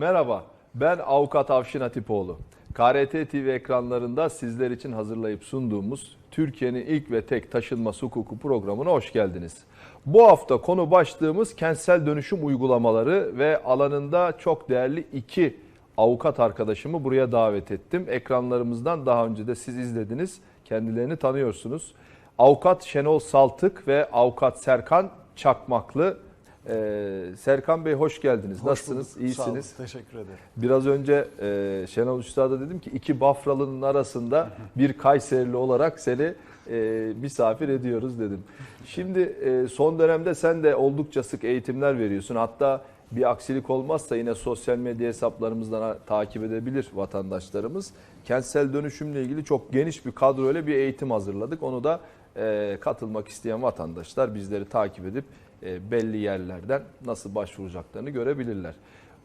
Merhaba, ben Avukat Avşin Atipoğlu. KRT TV ekranlarında sizler için hazırlayıp sunduğumuz Türkiye'nin ilk ve tek taşınmaz hukuku programına hoş geldiniz. Bu hafta konu başlığımız kentsel dönüşüm uygulamaları ve alanında çok değerli iki avukat arkadaşımı buraya davet ettim. Ekranlarımızdan daha önce de siz izlediniz, kendilerini tanıyorsunuz. Avukat Şenol Saltık ve Avukat Serkan Çakmaklı. Ee, Serkan Bey hoş geldiniz. Hoş Nasılsınız? bulduk. Sağ olun, İyisiniz. Teşekkür ederim. Biraz önce e, Şenol Üstad'a dedim ki iki Bafralı'nın arasında bir Kayserili olarak seni e, misafir ediyoruz dedim. Şimdi e, son dönemde sen de oldukça sık eğitimler veriyorsun. Hatta bir aksilik olmazsa yine sosyal medya hesaplarımızdan takip edebilir vatandaşlarımız. Kentsel dönüşümle ilgili çok geniş bir kadroyla bir eğitim hazırladık. Onu da e, katılmak isteyen vatandaşlar bizleri takip edip belli yerlerden nasıl başvuracaklarını görebilirler.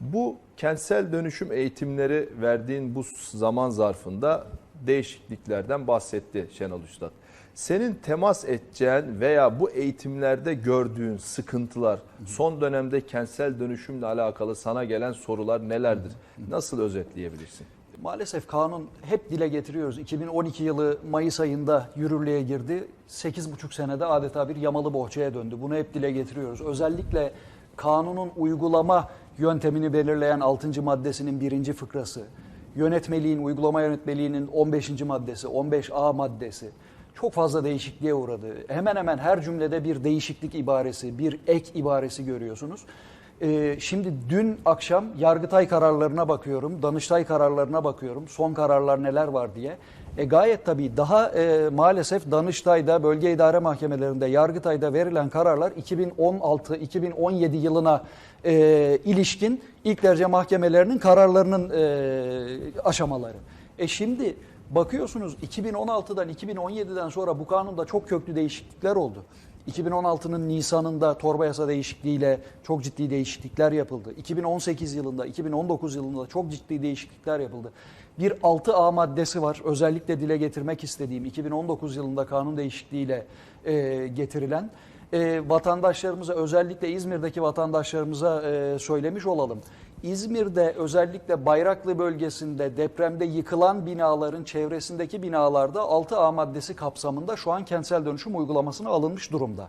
Bu kentsel dönüşüm eğitimleri verdiğin bu zaman zarfında değişikliklerden bahsetti Şenol Üstad. Senin temas edeceğin veya bu eğitimlerde gördüğün sıkıntılar, son dönemde kentsel dönüşümle alakalı sana gelen sorular nelerdir? Nasıl özetleyebilirsin? Maalesef kanun hep dile getiriyoruz. 2012 yılı Mayıs ayında yürürlüğe girdi. 8,5 senede adeta bir yamalı bohçaya döndü. Bunu hep dile getiriyoruz. Özellikle kanunun uygulama yöntemini belirleyen 6. maddesinin birinci fıkrası, yönetmeliğin, uygulama yönetmeliğinin 15. maddesi, 15A maddesi çok fazla değişikliğe uğradı. Hemen hemen her cümlede bir değişiklik ibaresi, bir ek ibaresi görüyorsunuz. Ee, şimdi dün akşam Yargıtay kararlarına bakıyorum, Danıştay kararlarına bakıyorum, son kararlar neler var diye. E, gayet tabii daha e, maalesef Danıştay'da, bölge idare mahkemelerinde, Yargıtay'da verilen kararlar 2016-2017 yılına e, ilişkin ilk derece mahkemelerinin kararlarının e, aşamaları. E şimdi bakıyorsunuz 2016'dan 2017'den sonra bu kanunda çok köklü değişiklikler oldu. 2016'nın Nisan'ında torba yasa değişikliğiyle çok ciddi değişiklikler yapıldı. 2018 yılında, 2019 yılında çok ciddi değişiklikler yapıldı. Bir 6A maddesi var özellikle dile getirmek istediğim 2019 yılında kanun değişikliğiyle e, getirilen. E, vatandaşlarımıza özellikle İzmir'deki vatandaşlarımıza e, söylemiş olalım. İzmir'de özellikle Bayraklı bölgesinde depremde yıkılan binaların çevresindeki binalarda 6A maddesi kapsamında şu an kentsel dönüşüm uygulamasına alınmış durumda.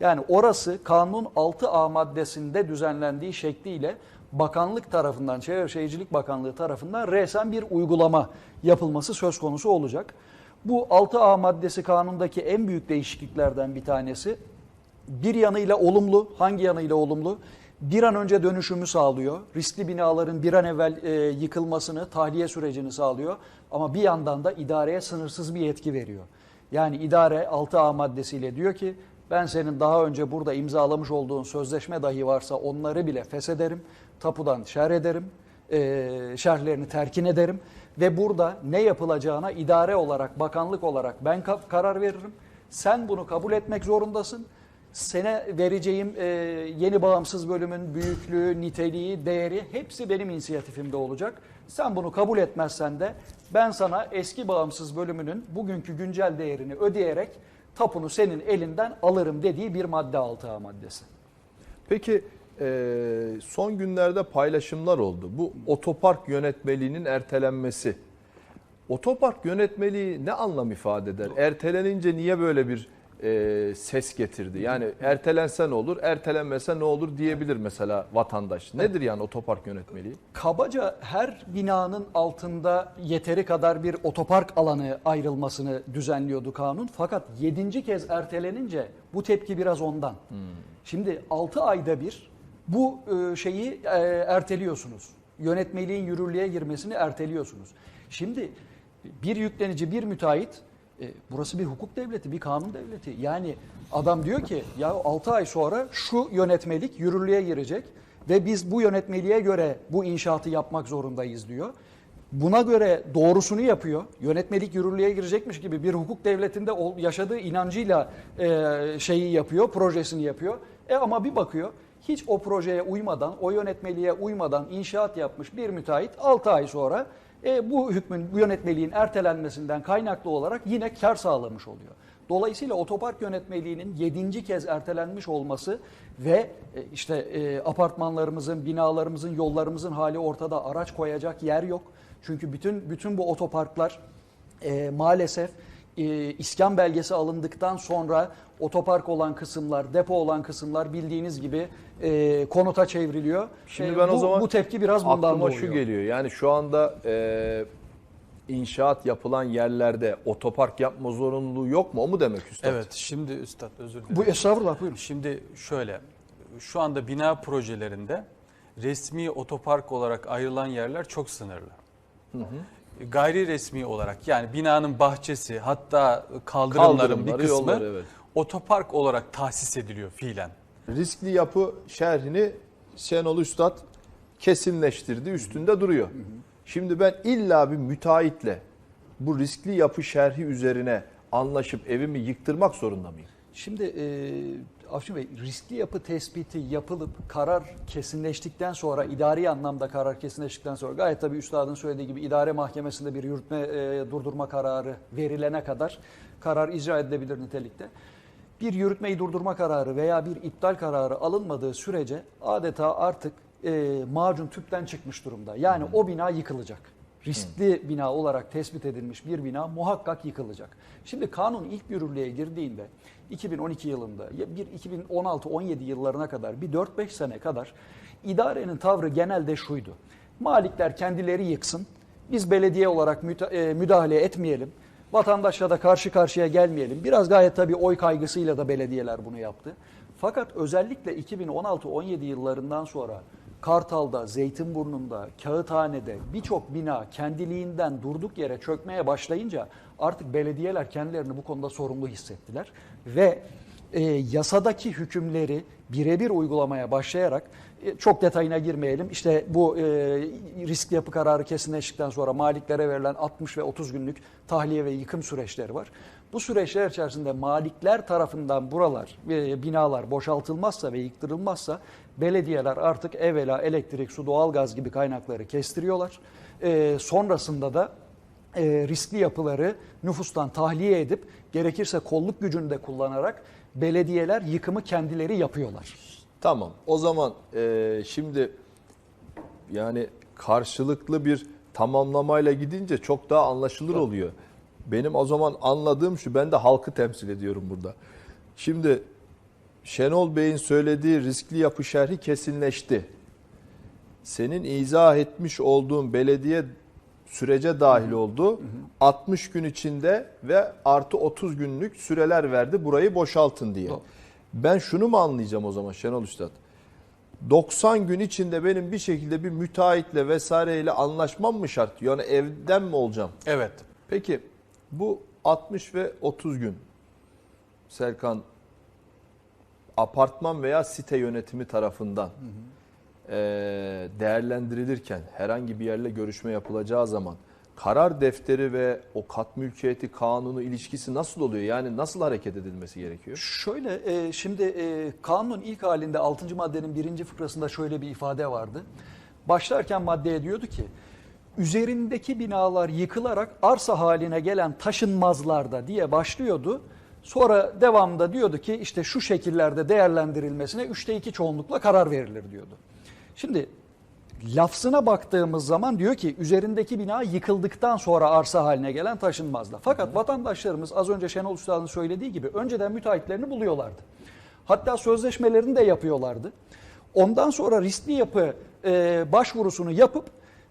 Yani orası kanun 6A maddesinde düzenlendiği şekliyle bakanlık tarafından, Çevre Şehircilik Bakanlığı tarafından resen bir uygulama yapılması söz konusu olacak. Bu 6A maddesi kanundaki en büyük değişikliklerden bir tanesi bir yanıyla olumlu, hangi yanıyla olumlu? Bir an önce dönüşümü sağlıyor. Riskli binaların bir an evvel e, yıkılmasını, tahliye sürecini sağlıyor. Ama bir yandan da idareye sınırsız bir yetki veriyor. Yani idare 6A maddesiyle diyor ki ben senin daha önce burada imzalamış olduğun sözleşme dahi varsa onları bile feshederim, tapudan şer ederim, e, şerhlerini terkin ederim ve burada ne yapılacağına idare olarak, bakanlık olarak ben ka- karar veririm. Sen bunu kabul etmek zorundasın. Sene vereceğim e, yeni bağımsız bölümün büyüklüğü, niteliği, değeri hepsi benim inisiyatifimde olacak. Sen bunu kabul etmezsen de ben sana eski bağımsız bölümünün bugünkü güncel değerini ödeyerek tapunu senin elinden alırım dediği bir madde 6A maddesi. Peki e, son günlerde paylaşımlar oldu. Bu otopark yönetmeliğinin ertelenmesi. Otopark yönetmeliği ne anlam ifade eder? Ertelenince niye böyle bir e, ses getirdi? Yani ertelense ne olur, ertelenmese ne olur diyebilir mesela vatandaş. Nedir yani otopark yönetmeliği? Kabaca her binanın altında yeteri kadar bir otopark alanı ayrılmasını düzenliyordu kanun. Fakat 7. kez ertelenince bu tepki biraz ondan. Şimdi 6 ayda bir bu e, şeyi e, erteliyorsunuz. Yönetmeliğin yürürlüğe girmesini erteliyorsunuz. Şimdi bir yüklenici, bir müteahhit e, burası bir hukuk devleti, bir kanun devleti. Yani adam diyor ki ya 6 ay sonra şu yönetmelik yürürlüğe girecek ve biz bu yönetmeliğe göre bu inşaatı yapmak zorundayız diyor. Buna göre doğrusunu yapıyor. Yönetmelik yürürlüğe girecekmiş gibi bir hukuk devletinde yaşadığı inancıyla e, şeyi yapıyor, projesini yapıyor. E ama bir bakıyor hiç o projeye uymadan, o yönetmeliğe uymadan inşaat yapmış bir müteahhit 6 ay sonra e, bu hükmün, bu yönetmeliğin ertelenmesinden kaynaklı olarak yine kar sağlamış oluyor. Dolayısıyla otopark yönetmeliğinin 7. kez ertelenmiş olması ve e, işte e, apartmanlarımızın, binalarımızın, yollarımızın hali ortada araç koyacak yer yok. Çünkü bütün bütün bu otoparklar e, maalesef e, iskan belgesi alındıktan sonra otopark olan kısımlar, depo olan kısımlar bildiğiniz gibi e, konuta çevriliyor. Şimdi E, ben o bu, zaman bu tepki biraz bundan aklıma doğuyor. şu geliyor. Yani şu anda e, inşaat yapılan yerlerde otopark yapma zorunluluğu yok mu? O mu demek üstad? Evet, şimdi Üstad özür dilerim. Bu estağfurullah buyurun. Şimdi şöyle, şu anda bina projelerinde resmi otopark olarak ayrılan yerler çok sınırlı. Gayri resmi olarak yani binanın bahçesi hatta kaldırımların Kaldırımları, bir kısmı yolları, evet. otopark olarak tahsis ediliyor fiilen. Riskli yapı şerhini Şenol Üstad kesinleştirdi, üstünde duruyor. Şimdi ben illa bir müteahhitle bu riskli yapı şerhi üzerine anlaşıp evimi yıktırmak zorunda mıyım? Şimdi e, Avcı Bey riskli yapı tespiti yapılıp karar kesinleştikten sonra idari anlamda karar kesinleştikten sonra gayet tabii üstadın söylediği gibi idare mahkemesinde bir yürütme e, durdurma kararı verilene kadar karar icra edilebilir nitelikte. Bir yürütmeyi durdurma kararı veya bir iptal kararı alınmadığı sürece adeta artık e, macun tüpten çıkmış durumda. Yani o bina yıkılacak. Riskli bina olarak tespit edilmiş bir bina muhakkak yıkılacak. Şimdi kanun ilk yürürlüğe girdiğinde 2012 yılında bir 2016-17 yıllarına kadar bir 4-5 sene kadar idarenin tavrı genelde şuydu. Malikler kendileri yıksın. Biz belediye olarak e, müdahale etmeyelim. Vatandaşla da karşı karşıya gelmeyelim. Biraz gayet tabii oy kaygısıyla da belediyeler bunu yaptı. Fakat özellikle 2016-17 yıllarından sonra Kartal'da, Zeytinburnu'nda, Kağıthane'de birçok bina kendiliğinden durduk yere çökmeye başlayınca artık belediyeler kendilerini bu konuda sorumlu hissettiler. Ve e, yasadaki hükümleri birebir uygulamaya başlayarak e, çok detayına girmeyelim. İşte bu e, riskli yapı kararı kesinleştikten sonra maliklere verilen 60 ve 30 günlük tahliye ve yıkım süreçleri var. Bu süreçler içerisinde malikler tarafından buralar, e, binalar boşaltılmazsa ve yıktırılmazsa belediyeler artık evvela elektrik, su, doğalgaz gibi kaynakları kestiriyorlar. E, sonrasında da e, riskli yapıları nüfustan tahliye edip gerekirse kolluk gücünü de kullanarak belediyeler yıkımı kendileri yapıyorlar. Tamam. O zaman e, şimdi yani karşılıklı bir tamamlamayla gidince çok daha anlaşılır oluyor. Benim o zaman anladığım şu, ben de halkı temsil ediyorum burada. Şimdi Şenol Bey'in söylediği riskli yapı şerhi kesinleşti. Senin izah etmiş olduğun belediye sürece dahil oldu. 60 gün içinde ve artı 30 günlük süreler verdi burayı boşaltın diye. Doğru. Ben şunu mu anlayacağım o zaman Şenol Üstad? 90 gün içinde benim bir şekilde bir müteahhitle vesaireyle anlaşmam mı şart? Yani evden mi olacağım? Evet. Peki bu 60 ve 30 gün Serkan apartman veya site yönetimi tarafından eee, değerlendirilirken herhangi bir yerle görüşme yapılacağı zaman karar defteri ve o kat mülkiyeti kanunu ilişkisi nasıl oluyor? Yani nasıl hareket edilmesi gerekiyor? Şöyle e, şimdi e, kanunun ilk halinde 6. maddenin birinci fıkrasında şöyle bir ifade vardı. Başlarken maddeye diyordu ki üzerindeki binalar yıkılarak arsa haline gelen taşınmazlarda diye başlıyordu. Sonra devamında diyordu ki işte şu şekillerde değerlendirilmesine 3'te 2 çoğunlukla karar verilir diyordu. Şimdi lafzına baktığımız zaman diyor ki üzerindeki bina yıkıldıktan sonra arsa haline gelen taşınmazda. Fakat vatandaşlarımız az önce Şenol Usta'nın söylediği gibi önceden müteahhitlerini buluyorlardı. Hatta sözleşmelerini de yapıyorlardı. Ondan sonra riskli yapı e, başvurusunu yapıp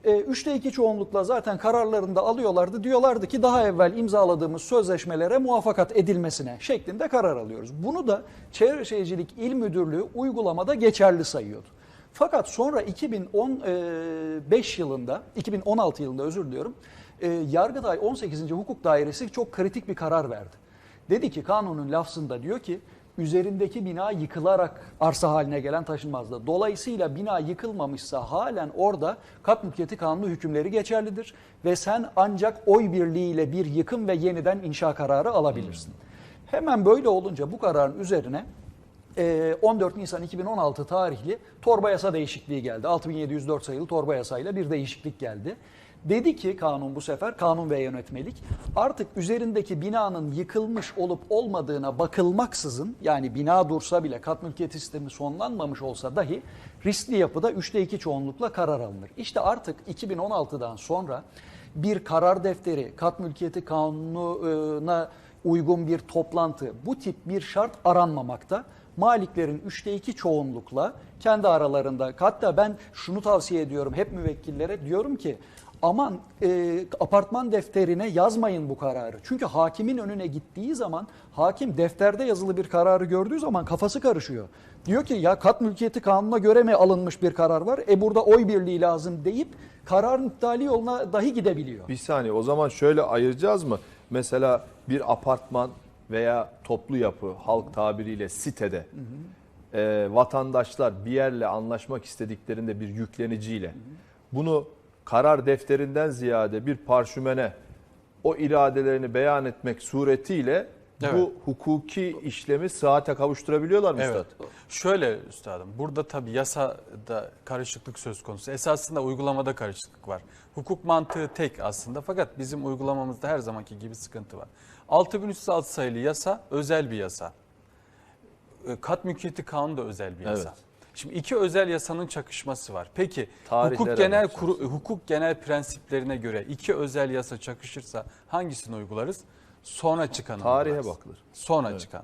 e, üçte iki çoğunlukla zaten kararlarını da alıyorlardı. Diyorlardı ki daha evvel imzaladığımız sözleşmelere muvaffakat edilmesine şeklinde karar alıyoruz. Bunu da Çevre Şehircilik İl Müdürlüğü uygulamada geçerli sayıyordu. Fakat sonra 2015 yılında, 2016 yılında özür diliyorum, e, Yargıtay 18. Hukuk Dairesi çok kritik bir karar verdi. Dedi ki kanunun lafzında diyor ki üzerindeki bina yıkılarak arsa haline gelen taşınmazdı. Dolayısıyla bina yıkılmamışsa halen orada kat mülkiyeti kanunu hükümleri geçerlidir ve sen ancak oy birliğiyle bir yıkım ve yeniden inşa kararı alabilirsin. Hemen böyle olunca bu kararın üzerine e, 14 Nisan 2016 tarihli torba yasa değişikliği geldi. 6704 sayılı torba yasayla bir değişiklik geldi. Dedi ki kanun bu sefer kanun ve yönetmelik artık üzerindeki binanın yıkılmış olup olmadığına bakılmaksızın yani bina dursa bile kat mülkiyeti sistemi sonlanmamış olsa dahi riskli yapıda 3'te 2 çoğunlukla karar alınır. İşte artık 2016'dan sonra bir karar defteri, kat mülkiyeti kanununa uygun bir toplantı, bu tip bir şart aranmamakta. Maliklerin 3'te 2 çoğunlukla kendi aralarında hatta ben şunu tavsiye ediyorum hep müvekkillere diyorum ki aman e, apartman defterine yazmayın bu kararı. Çünkü hakimin önüne gittiği zaman hakim defterde yazılı bir kararı gördüğü zaman kafası karışıyor. Diyor ki ya kat mülkiyeti kanununa göre mi alınmış bir karar var? E burada oy birliği lazım deyip kararın iptali yoluna dahi gidebiliyor. Bir saniye o zaman şöyle ayıracağız mı? Mesela bir apartman veya toplu yapı halk tabiriyle sitede e, vatandaşlar bir yerle anlaşmak istediklerinde bir yükleniciyle bunu karar defterinden ziyade bir parşümene o iradelerini beyan etmek suretiyle Evet. bu hukuki işlemi saate kavuşturabiliyorlar mı Evet. üstad? Şöyle üstadım, burada tabii yasada karışıklık söz konusu. Esasında uygulamada karışıklık var. Hukuk mantığı tek aslında fakat bizim uygulamamızda her zamanki gibi sıkıntı var. 6306 sayılı yasa özel bir yasa. E, Kat mülkiyeti kanunu da özel bir yasa. Evet. Şimdi iki özel yasanın çakışması var. Peki Tarihlere hukuk genel kuru, hukuk genel prensiplerine göre iki özel yasa çakışırsa hangisini uygularız? Sonra çıkanı Tarihe bakılır. Sonra çıkan.